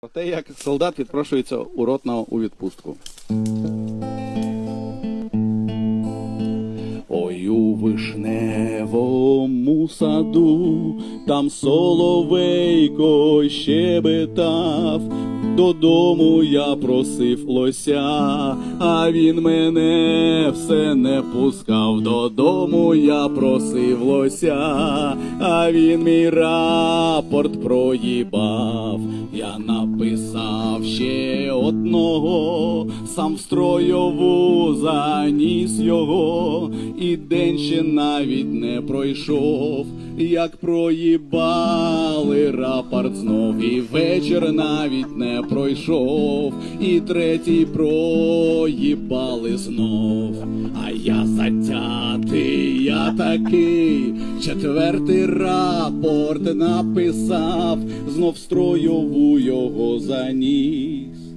Про те, як солдат відпрошується у ротного у відпустку. Ой у вишневому саду, там соловейко щебетав. Додому я просив лося, а він мене все не пускав. Додому я просив лося, а він мій рапорт проїбав. Я написав ще одного, сам в стройову заніс його, і день ще навіть не пройшов, як проїбали рапорт знов, і вечір навіть не пройшов, і третій проїбали знов. А я затятий, я такий, четвертий рапорт написав, знов стройову його заніс.